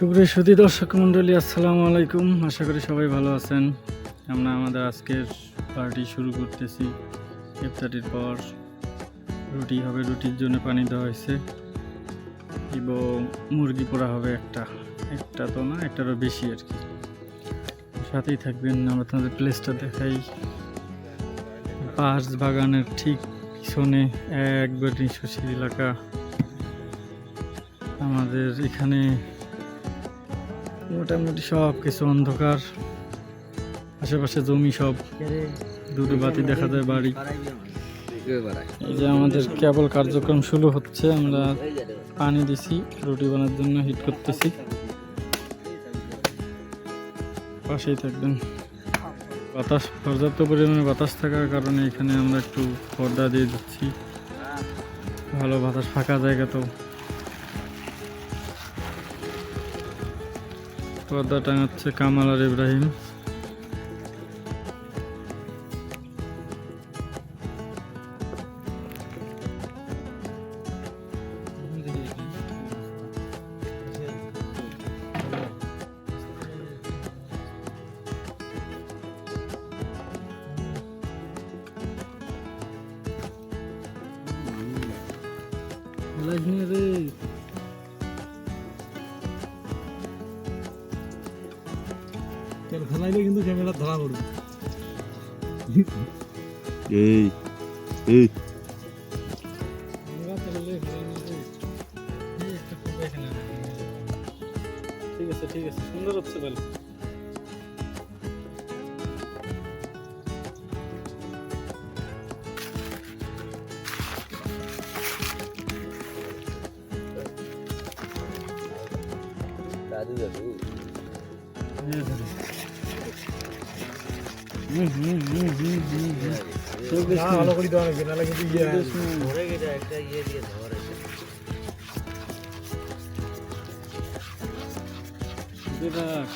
সুপ্রিয় সুদী দর্শক মণ্ডলী, আসসালামু আলাইকুম। আশা করি সবাই ভালো আছেন। আমরা আমাদের আজকের পার্টি শুরু করতেছি। ইফতারির পর রুটি হবে, রুটির জন্য পানি দেওয়া হয়েছে। এবং মুরগি পোড়া হবে একটা। একটা তো না, একটারও বেশি আর কি। সাথেই থাকবেন, আমরা তোমাদের প্লেসটা দেখাই। বাঁশ বাগানের ঠিক পিছনে একবার নিঃশ্বাসী এলাকা। আমাদের এখানে মোটামুটি সব কিছু অন্ধকার। আশেপাশে জমি সব দুটো বাতি দেখা যায় বাড়ি। এই যে আমাদের কেবল কার্যক্রম শুরু হচ্ছে, আমরা পানি দিছি, রুটি বানার জন্য হিট করতেছি। পাশেই থাকবেন। বাতাস, পর্যাপ্ত পরিমাণে বাতাস থাকার কারণে এখানে আমরা একটু পর্দা দিয়ে দিচ্ছি। ভালো বাতাস ফাঁকা জায়গা তো। পর্দা টাঙাচ্ছে কামাল আর ইব্রাহিম। রে। ফেলাইলে কিন্তু ক্যামেরা ধরা পড়বে। এই এই। ঠিক আছে ঠিক আছে। সুন্দর হচ্ছে বল দাদু দাদু। ভালো করে দেওয়া নাহলে কিন্তু ইয়ে। ধরে গেছে একটা ইয়ে দিয়ে ধরে বিরাট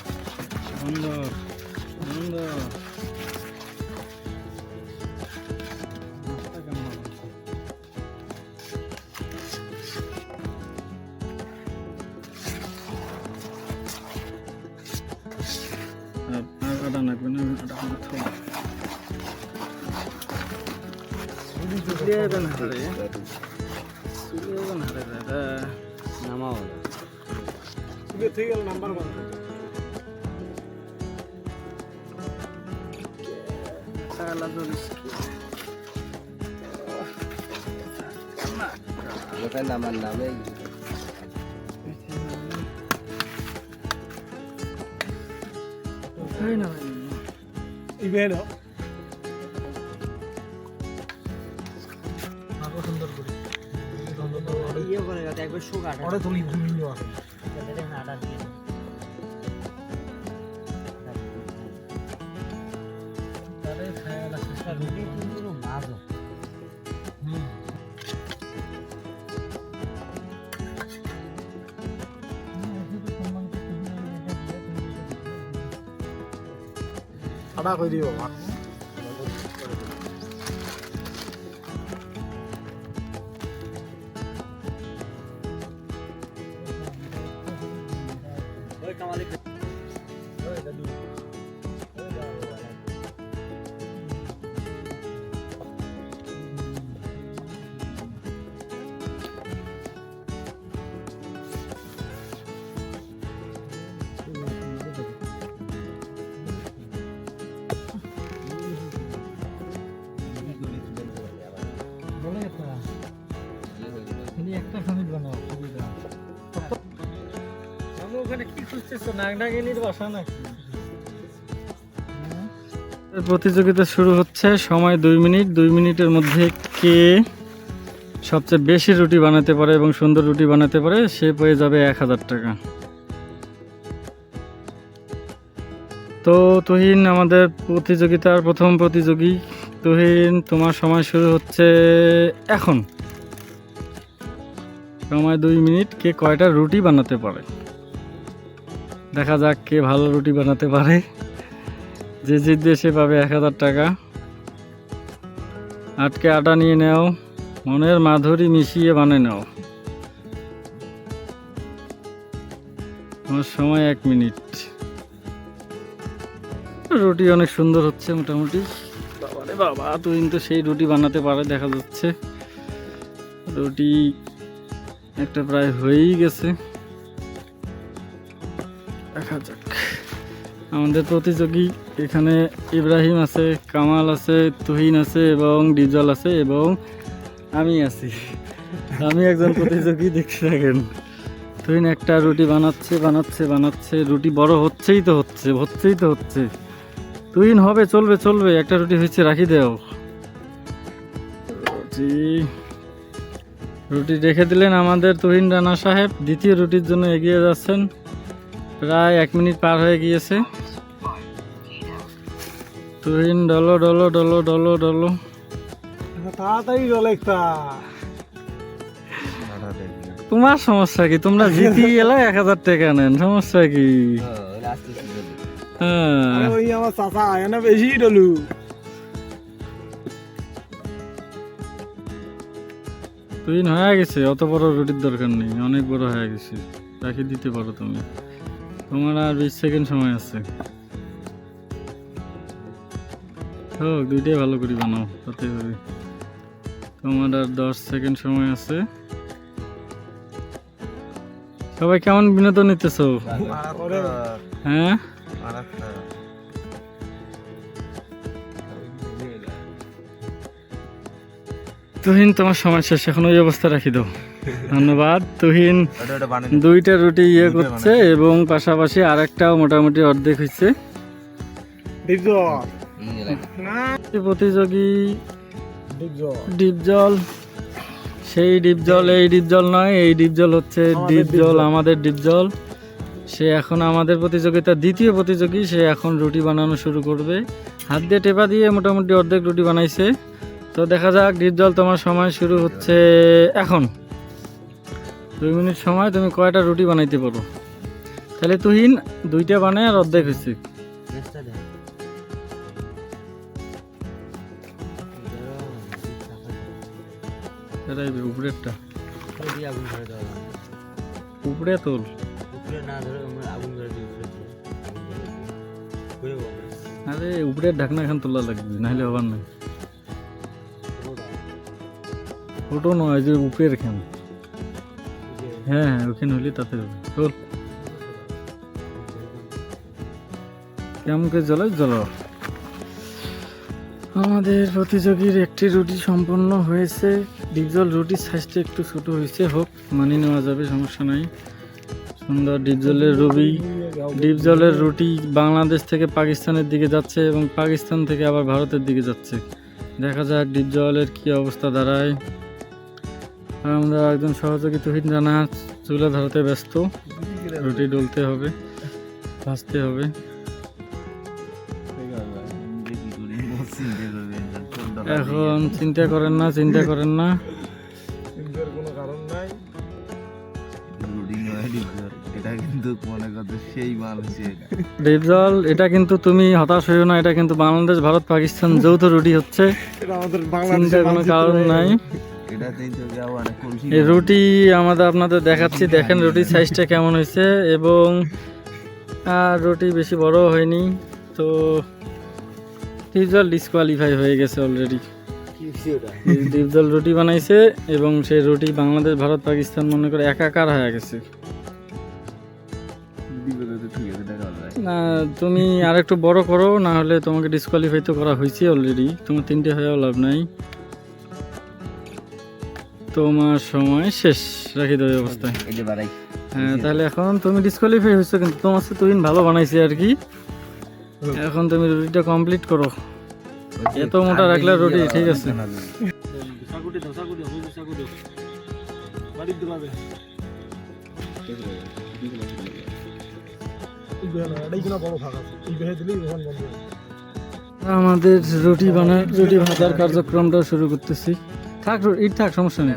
সুন্দর। দাদা। নামাও সুখে থেকে গেল নাম্বার ওয়ান ধরিস কি? ওখানে নামার নামে কোথায় ওটা তুলি জুমিং আছে। আটা দিয়ে আটা করে আমি ওখানে কি খুঁজতেছো? নাগনাগিনীর বাসা নাকি? প্রতিযোগিতা শুরু হচ্ছে সময় দুই মিনিট। দুই মিনিটের মধ্যে কে সবচেয়ে বেশি রুটি বানাতে পারে এবং সুন্দর রুটি বানাতে পারে সে পেয়ে যাবে এক হাজার টাকা। তো তুহিন আমাদের প্রতিযোগিতার প্রথম প্রতিযোগী। তুহিন তোমার সময় শুরু হচ্ছে এখন। সময় দুই মিনিট কে কয়টা রুটি বানাতে পারে। দেখা যাক কে ভালো রুটি বানাতে পারে। যে জিতবে সে পাবে এক হাজার টাকা। আটকে আটা নিয়ে নাও। মনের মাধুরী মিশিয়ে বানিয়ে নাও। আমার সময় এক মিনিট। রুটি অনেক সুন্দর হচ্ছে মোটামুটি। বাবা রে বাবা তুই কিন্তু সেই রুটি বানাতে পারে, দেখা যাচ্ছে। রুটি একটা প্রায় হয়েই গেছে। দেখা যাক। আমাদের প্রতিযোগী এখানে ইব্রাহিম আছে, কামাল আছে, তুহিন আছে এবং ডিজল আছে এবং আমি আছি। আমি একজন প্রতিযোগী দেখতে থাকেন তুহিন একটা রুটি বানাচ্ছে বানাচ্ছে বানাচ্ছে, রুটি বড় হচ্ছেই তো হচ্ছে, হচ্ছেই তো হচ্ছে। তুহিন হবে, চলবে চলবে, একটা রুটি হয়েছে, রাখি দেও। রুটি। রুটি রেখে দিলেন আমাদের তুহিন রানা সাহেব। দ্বিতীয় রুটির জন্য এগিয়ে যাচ্ছেন। প্রায় এক মিনিট পার হয়ে গিয়েছে। তুহিন ডলো ডলো ডলো ডলো ডলো। তাড়াতাড়ি রোল একটা। তোমার সমস্যা কি? তোমরা জিতি গেলে এক হাজার টাকা নেন। সমস্যা কি? হ্যাঁ আরে ওই আমার চাচা আয় বেশি ডলু। তুহিন হয়ে গেছে অত বড় রুটির দরকার নেই অনেক বড় হয়ে গেছে। রাখি দিতে পারো তুমি। তোমার আর বিশ সেকেন্ড সময় আছে। হোক দুইটাই ভালো করে বানাও তাতে হবে। তোমার আর দশ সেকেন্ড সময় আছে। সবাই কেমন বিনোদন নিতেছ? হ্যাঁ? তুহিন তোমার সময় শেষ। এখন ওই অবস্থা রাখি দাও। ধন্যবাদ। তুহিন দুইটা রুটি ইয়ে করছে এবং পাশাপাশি আর একটাও মোটামুটি অর্ধেক হয়েছে প্রতিযোগী ডিপ জল। সেই ডিপ জল এই ডিপ জল নয় এই ডিপ জল হচ্ছে ডিপ জল। আমাদের ডিপ জল। সে এখন আমাদের প্রতিযোগিতা দ্বিতীয় প্রতিযোগী সে এখন রুটি বানানো শুরু করবে। হাত দিয়ে টেপা দিয়ে মোটামুটি অর্ধেক রুটি বানাইছে। তো দেখা যাক ডিপ জল তোমার সময় শুরু হচ্ছে এখন দুই মিনিট সময়, তুমি কয়টা রুটি বানাইতে পারো তাহলে তুহিন, দুইটা বানায় আর অর্ধেক এটাই উপরেরটা। উপরে তোল। আরে, উপরের ঢাকনা এখন তোলা লাগবে, নাহলে হবার নাই ছোটো নয়, যে উপরের খান হ্যাঁ হ্যাঁ ওখানে হলে তাতে কেমন করে জ্বলো? জ্বলো। আমাদের প্রতিযোগীর একটি রুটি সম্পন্ন হয়েছে। ডিপজল রুটির সাইজটা একটু ছোট হয়েছে, হোক, মানিয়ে নেওয়া যাবে, সমস্যা নাই। সুন্দর ডিপজলের রুবি ডিপজলের রুটি বাংলাদেশ থেকে পাকিস্তানের দিকে যাচ্ছে এবং পাকিস্তান থেকে আবার ভারতের দিকে যাচ্ছে। দেখা যাক ডিপজলের কি অবস্থা দাঁড়ায়। আমরা একজন সহযোগী তুহিন রানা চুলা ধরাতে ব্যস্ত। রুটি ডলতে হবে ভাজতে হবে। এখন চিন্তা করেন না চিন্তা করেন না। এটা কিন্তু তুমি হতাশ হইও না এটা কিন্তু বাংলাদেশ ভারত পাকিস্তান যৌথ রুটি হচ্ছে। চিন্তার কোনো কারণ নাই। রুটি আমাদের আপনাদের দেখাচ্ছি। দেখেন রুটির সাইজটা কেমন হয়েছে এবং, আর রুটি বেশি বড় হয়নি। তো ডিপজল ডিসকোয়ালিফাই হয়ে গেছে অলরেডি ডিপজল রুটি বানাইছে এবং সেই রুটি বাংলাদেশ, ভারত, পাকিস্তান মনে করে একাকার হয়ে গেছে। না, তুমি আর একটু বড় করো, না হলে তোমাকে ডিসকোয়ালিফাই তো করা হয়েছে অলরেডি তোমার তিনটে হয়েও লাভ নাই। তোমার সময় শেষ। রাখি দেবে অবস্থায়। হ্যাঁ তাহলে এখন তুমি ডিসকোয়ালিফাই হয়েছো কিন্তু তোমার সাথে তুই ভালো বানাইছি আর কি। এখন তুমি রুটিটা কমপ্লিট করো। এত মোটা রাখলে রুটি ঠিক আছে। আমাদের রুটি বানা রুটি ভাজার কার্যক্রমটা শুরু করতেছি। থাক রু- ইট থাক সমস্যা নেই।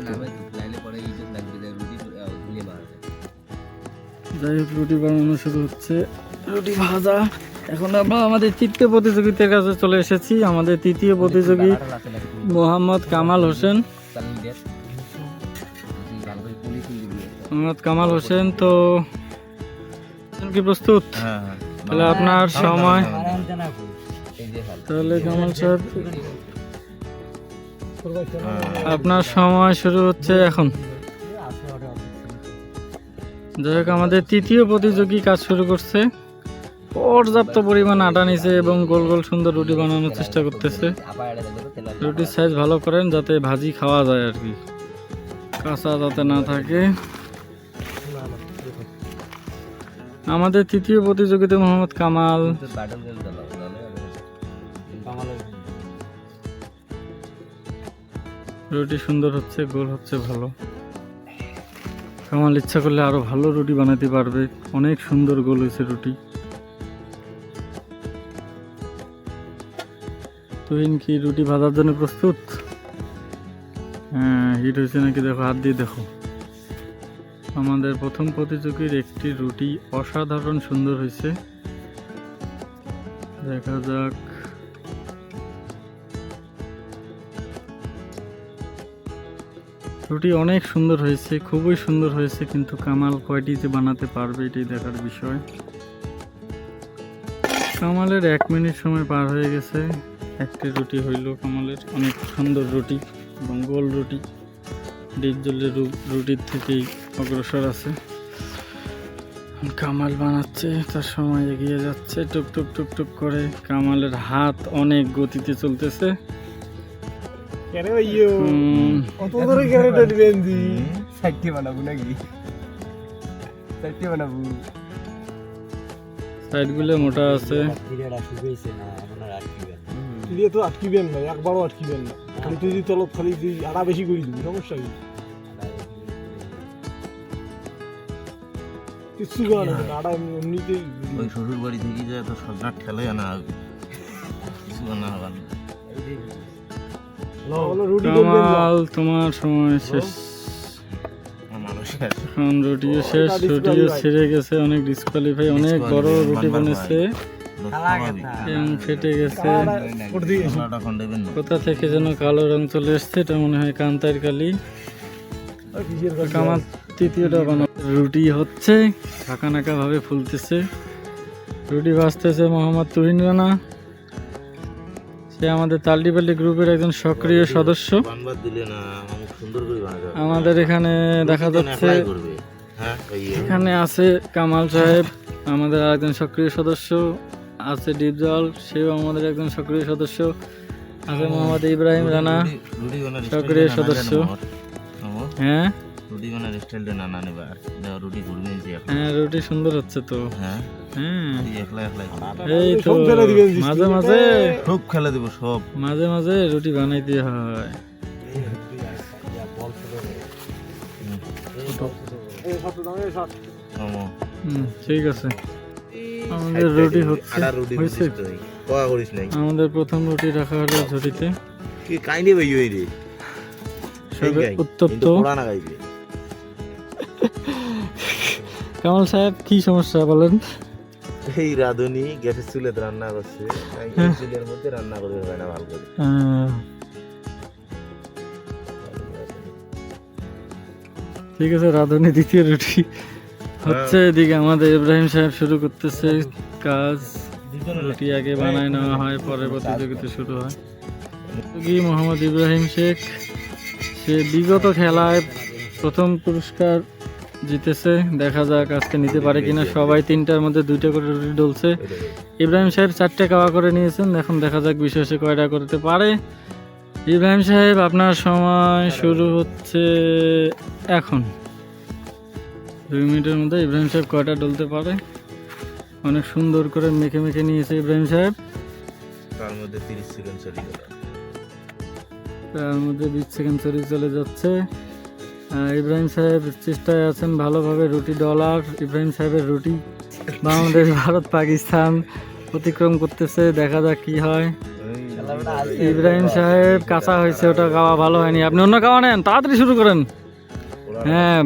যাই হোক রুটি বানানো শুরু হচ্ছে। রুটি ভাজা। এখন আমরা আমাদের তৃতীয় প্রতিযোগিতার কাছে চলে এসেছি। আমাদের তৃতীয় প্রতিযোগী মোহাম্মদ কামাল হোসেন। মোহাম্মদ কামাল হোসেন তো কি প্রস্তুত? হ্যাঁ হ্যাঁ। তাহলে আপনার সময়। তাহলে কামাল সাহেব। আপনার সময় শুরু হচ্ছে এখন। যাই হোক, আমাদের তৃতীয় প্রতিযোগী কাজ শুরু করছে। পর্যাপ্ত পরিমাণ আটা নিছে এবং গোল গোল সুন্দর রুটি বানানোর চেষ্টা করতেছে। রুটির সাইজ ভালো করেন যাতে ভাজি খাওয়া যায় আর কি। কাঁচা যাতে না থাকে। আমাদের তৃতীয় প্রতিযোগিতা মোহাম্মদ কামাল। রুটি সুন্দর হচ্ছে, গোল হচ্ছে, ভালো। কামাল ইচ্ছা করলে আরও ভালো রুটি বানাতে পারবে। অনেক সুন্দর গোল হয়েছে রুটি। তুহিন কি রুটি ভাজার জন্য প্রস্তুত? হ্যাঁ হিট হয়েছে নাকি? দেখো, হাত দিয়ে দেখো। আমাদের প্রথম প্রতিযোগীর একটি রুটি অসাধারণ সুন্দর হয়েছে। দেখা যাক। রুটি অনেক সুন্দর হয়েছে, খুবই সুন্দর হয়েছে, কিন্তু কামাল কয়টিতে বানাতে পারবে এটাই দেখার বিষয়। কামালের এক মিনিট সময় পার হয়ে গেছে। একটি রুটি হইল কামালের অনেক সুন্দর রুটি, এবং গোল রুটি। ডিপ জলের রুটির থেকেই অগ্রসর আছে। কামাল বানাচ্ছে, তার সময় এগিয়ে যাচ্ছে টুক টুক টুক টুক করে। কামালের হাত অনেক গতিতে চলতেছে। কেন উম, কত ধরে ক্যারেটে দিবেন জি সাইডটি বানাবো নাকি? সাইডটি বানাবো। সাইডগুলো মোটা আছে। না দিয়ে তো আটকিবেন না একবারও আটকিবেন না। খালি তুই যদি তলত খালি তুই আটা বেশি করে দিবি সমস্যা কি? কিচ্ছু করা নেই আটা এমনিতেই ওই শ্বশুর বাড়ি থেকে যায় তো সরকার ঠেলে আনা হবে কিছু না। কামাল তোমার সময় শেষ। এখন রুটিও শেষ রুটিও ছেড়ে গেছে অনেক ডিসকোয়ালিফাই অনেক বড় রুটি খাওয়াবি। এবং ফেটে গেছে। কোথা থেকে যেন কালো রং চলে এসছে এটা মনে হয় কান্তার কালি। কামাল তৃতীয়টা বানাবো রুটি হচ্ছে নাকা ভাবে ফুলতেছে। রুটি ভাজতেছে মোহাম্মদ তুহিন রানা। সে আমাদের তালডিপাল্লি গ্রুপের একজন সক্রিয় সদস্য। আমাদের এখানে দেখা যাচ্ছে। হ্যাঁ এখানে আছে কামাল সাহেব আমাদের আরেকজন সক্রিয় সদস্য। আছে ডিপজল সেও আমাদের একজন সক্রিয় সদস্য। আছে মোহাম্মদ ইব্রাহিম রানা সক্রিয় সদস্য। হ্যাঁ? রুটি বানার স্টাইলটা না না নেবা। দেখো রুটি ঘুরবে যে হ্যাঁ রুটি সুন্দর হচ্ছে তো। হ্যাঁ? হ্যাঁ। একলা এই তো সব ফেলে দিবেন জি, মাঝে মাঝে। খেলে দেবো সব। মাঝে মাঝে রুটি বানাইতে হয়। ঠিক আছে। আমাদের রুটি হচ্ছে। আমাদের প্রথম রুটি রাখা হলো ঝুড়িতে। কি কাইন্ডে ভাই রে। উত্তপ্ত। কামাল সাহেব কি সমস্যা বলেন? এই রাঁধুনি গ্যাসের চুলে রান্না করছে চুলের মধ্যে রান্না হয় না ভালো করে। ঠিক আছে রাঁধুনি দ্বিতীয় রুটি। হচ্ছে এদিকে আমাদের ইব্রাহিম সাহেব শুরু করতেছে কাজ। রুটি। আগে বানায় নেওয়া হয় পরে প্রতিযোগিতা শুরু হয়। মোহাম্মদ ইব্রাহিম শেখ সে বিগত খেলায় প্রথম পুরস্কার জিতেছে দেখা যাক আজকে নিতে পারে কিনা। সবাই তিনটার মধ্যে দুইটা করে রুটি ডলছে ইব্রাহিম সাহেব চারটে কাওয়া করে নিয়েছেন এখন দেখা যাক বিশেষে কয়টা করতে পারে। ইব্রাহিম সাহেব আপনার সময় শুরু হচ্ছে এখন। দুই মিনিটের মধ্যে ইব্রাহিম সাহেব কয়টা ডলতে পারে? অনেক সুন্দর করে মেখে মেখে নিয়েছে ইব্রাহিম সাহেব। তার মধ্যে তিরিশ সেকেন্ড চলে গেল। তার মধ্যে বিশ সেকেন্ড চলে চলে যাচ্ছে। ইব্রাহিম সাহেব চেষ্টায় আছেন ভালোভাবে রুটি, ডলার, ইব্রাহিম সাহেবের রুটি। বাংলাদেশ, ভারত, পাকিস্তান অতিক্রম করতেছে, দেখা যাক কি হয়। ইব্রাহিম সাহেব কাঁচা হয়েছে, ওটা খাওয়া ভালো হয়নি। আপনি অন্য খাওয়া নেন, তাড়াতাড়ি শুরু করেন। হ্যাঁ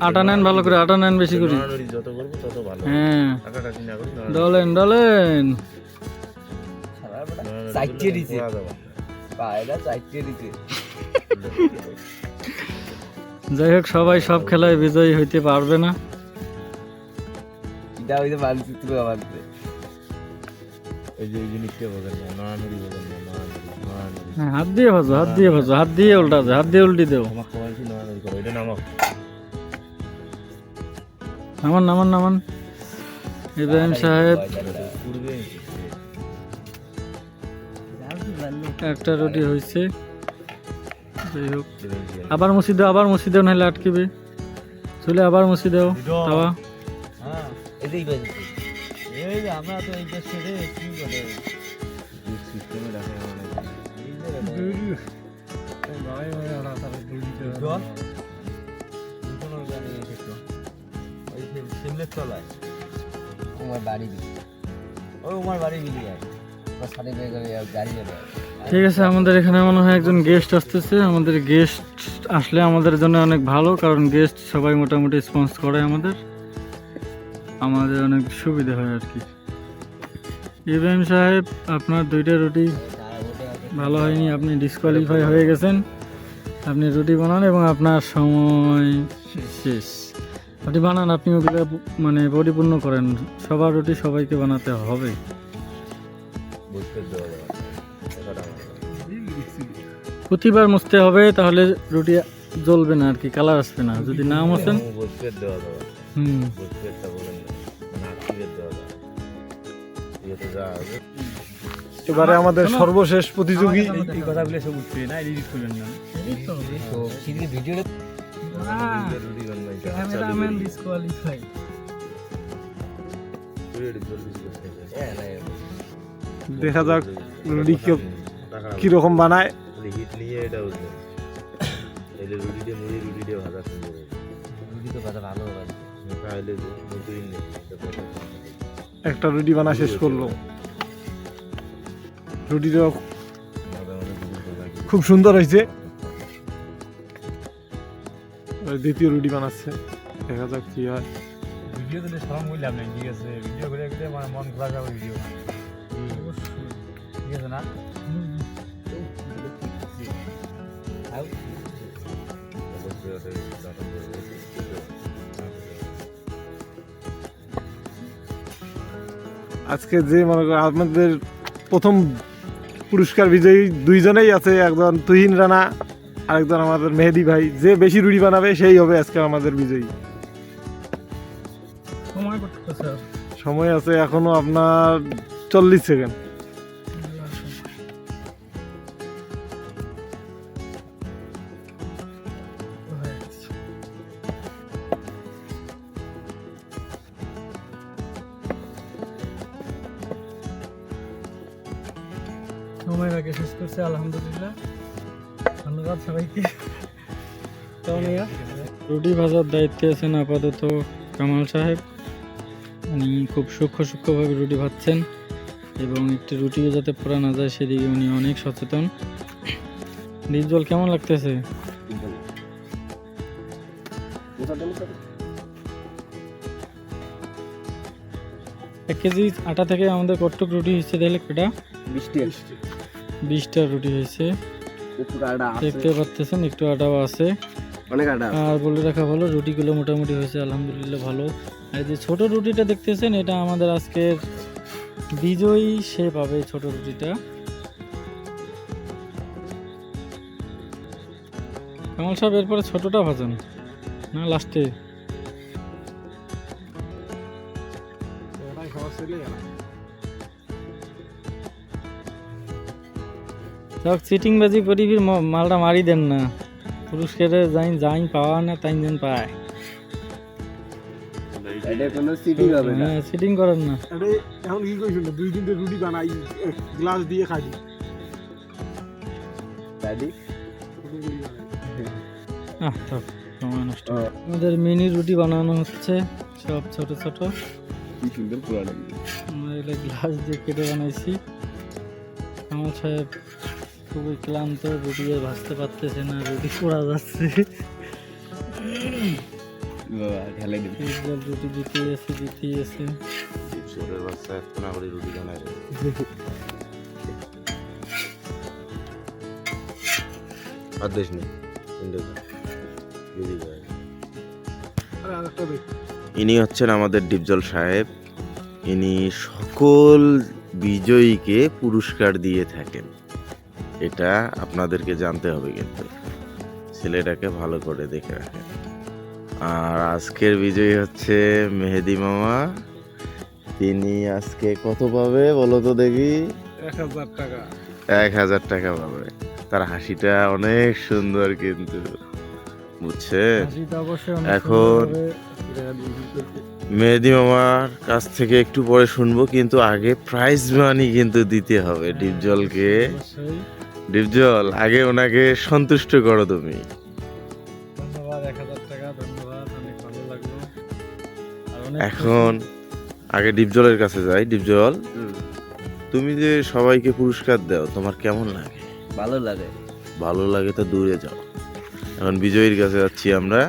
আটা নেন ভালো করে, আটা নেন বেশি করে। হ্যাঁ। ডলেন ডলেন। চারটে দিছে। পায়রা চারটে দিছে যাই হোক সবাই সব খেলায় বিজয়ী হইতে পারবে না। মানচিত্র আমার এই যে এই জিনিসটা বোঝেন না নড়ানড়ি বোঝেন না নড়ানড়ি নড়ানড়ি হ্যাঁ, হাত দিয়ে ভাজো হাত দিয়ে ভাজো হাত দিয়ে উল্টা হাত দিয়ে উল্টি দেও। আমার খবর কি নড়ানড়ি করো এটা নামাও। নামান নামান নামান। ইব্রাহিম সাহেব। একটা রুটি হয়েছে যাই হোক। আবার মুছি দাও আবার মুছি দাও নাহলে আটকিবে। চলে আবার মুছি দাও তাওয়া। তোমার বাড়ি দিকে ওই তোমার বাড়ি যায় ওর সাথে গাড়ি যাবে। ঠিক আছে, আমাদের এখানে মনে হয় একজন গেস্ট আসতেছে। আমাদের গেস্ট আসলে আমাদের জন্য অনেক ভালো, কারণ গেস্ট সবাই মোটামুটি স্পন্স করে আমাদের। আমাদের অনেক সুবিধা হয় আর কি। ইব্রাহিম সাহেব, আপনার দুইটা রুটি ভালো হয়নি, আপনি ডিসকোয়ালিফাই হয়ে গেছেন। আপনি রুটি বানান এবং আপনার সময় শেষ। আপনি বানান, আপনি ওগুলো মানে পরিপূর্ণ করেন। সবার রুটি সবাইকে বানাতে হবে। প্রতিবার মুছতে হবে তাহলে রুটি জ্বলবে না আর কি কালার আসবে না। যদি না মোছেন বুঝতে দেওয়া যাবে। হুম। বুঝতে একটা বলেন না মানে এবারে আমাদের সর্বশেষ প্রতিযোগী এই কথাগুলো সব উঠবে না এডিট করবেন না। তো ভিডিওটা রুটি ডিসকোয়ালিফাই হ্যাঁ দেখা যাক রুটি কীরকম বানায়। হিট নিয়ে এটা বুঝলেন তাহলে রুটি দিয়ে মুড়ি রুটি দিয়ে ভাজা সুন্দর হবে রুটি তো কথা ভালো হবে তাহলে নতুন নেই একটা রুটি বানা শেষ করল। রুটিটা খুব সুন্দর হয়েছে। দ্বিতীয় রুটি বানাচ্ছে। দেখা যাক কি হয়। ভিডিও দিলে সরম বললাম না ঠিক আছে। ভিডিও করে গেলে মানে মন খোলা যাবে ভিডিও ঠিক আছে না? আজকে যে মনে করো আমাদের প্রথম পুরস্কার বিজয়ী দুইজনেই আছে একজন তুহিন রানা আরেকজন আমাদের মেহেদি ভাই। যে বেশি রুটি বানাবে সেই হবে আজকে আমাদের বিজয়ী। সময় আছে এখনও আপনার চল্লিশ সেকেন্ড। সময় আগে শেষ করছে আলহামদুলিল্লাহ। ধন্যবাদ সবাইকে। রুটি ভাজার দায়িত্বে আছেন আপাতত কামাল সাহেব। উনি খুব সূক্ষ্ম সূক্ষ্মভাবে রুটি ভাজছেন এবং একটি রুটিও যাতে পড়া না যায় সেদিকে উনি অনেক সচেতন। ডিপ জল কেমন লাগতেছে? এক কেজি আটা থেকে আমাদের কটক রুটি হচ্ছে তাহলে কটা? বৃষ্টি বিশটা রুটি হয়েছে। দেখতে পাচ্ছেন একটু আটাও আছে। অনেক আটা আর বলে রাখা ভালো রুটিগুলো মোটামুটি হয়েছে আলহামদুলিল্লাহ ভালো। আর এই যে ছোট রুটিটা দেখতেছেন এটা আমাদের আজকের বিজয়ী সে পাবে ছোট রুটিটা। কামাল সাহেব এরপরে ছোটটা ভাজেন না লাস্টে যাক চিটিং বাজি করিবি মালটা মারি দেন না। পুরস্কারে যাই যাই পাওয়া না তাই যেন পায়। এটা কোনো সিটিং হবে না। হ্যাঁ করেন না। আরে এখন কি কইছিল দুই তিনটে রুটি বানাই এক গ্লাস দিয়ে খাই। দাদি আহ থাক সময় নষ্ট। আমাদের মিনি রুটি বানানো হচ্ছে সব ছোট ছোট। কি সুন্দর পুরানো আমরা এগুলো গ্লাস দিয়ে কেটে বানাইছি। আমার সাহেব খুবই ক্লান্ত রুটি আর ভাজতে পারতেছে না রুটি পোড়া যাচ্ছে। রুটি দিতেই আছে দিতেই বাচ্চা এত না করে রুটি বানায় আর দেশ নেই ইন্ডিয়া আরে আরেকটা দেখ ইনি হচ্ছেন আমাদের ডিপজল সাহেব। ইনি সকল বিজয়ীকে পুরস্কার দিয়ে থাকেন। এটা আপনাদেরকে জানতে হবে কিন্তু। ছেলেটাকে ভালো করে দেখে রাখেন। আর আজকের বিজয়ী হচ্ছে মেহেদি মামা। তিনি আজকে কত পাবে বলো তো দেখি? এক হাজার টাকা। এক হাজার টাকা পাবে। তার হাসিটা অনেক সুন্দর কিন্তু। বুঝছে এখন- মেহেদি মামার কাছ থেকে একটু পরে শুনব কিন্তু আগে প্রাইজ মানি কিন্তু দিতে হবে ডিপজলকে ডিপজল আগে ওনাকে সন্তুষ্ট করো তুমি। এখন আগে ডিপজলের কাছে যাই। ডিপজল তুমি যে সবাইকে পুরস্কার দাও তোমার কেমন লাগে? ভালো লাগে। ভালো লাগে তো দূরে যাও। এখন বিজয়ীর কাছে যাচ্ছি আমরা।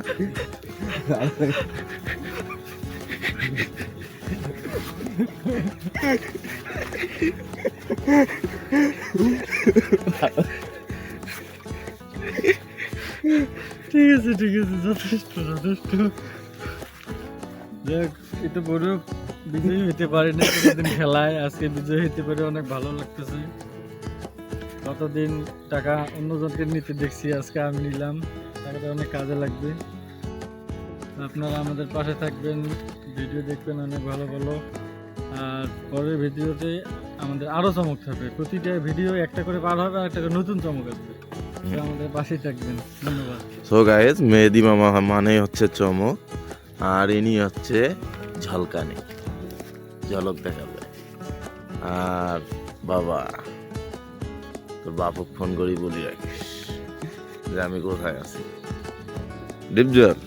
ঠিক আছে ঠিক আছে, যথেষ্ট যথেষ্ট। যাক এটা বড় বিজয়ী হতে পারি না কতদিন খেলায়। আজকে বিজয়ী হতে পারে অনেক ভালো লাগতেছে। কতদিন টাকা অন্যজনকে নিতে দেখছি, আজকে আমি নিলাম। টাকাটা অনেক কাজে লাগবে। আপনারা আমাদের পাশে থাকবেন, ভিডিও দেখবেন, অনেক ভালো ভালো। আর পরের ভিডিওতে আমাদের আরও চমক থাকবে। প্রতিটা ভিডিও একটা করে পার হবে আর একটা করে নতুন চমক আসবে। আমাদের পাশেই থাকবেন। ধন্যবাদ। সো গাইজ মেহেদি মামা মানে হচ্ছে চমক আর ইনি হচ্ছে ঝলকানি। ঝলক দেখাবে। আর বাবা তোর বাপক ফোন করি বলি রাখিস যে আমি কোথায় আছি। ডিপজল?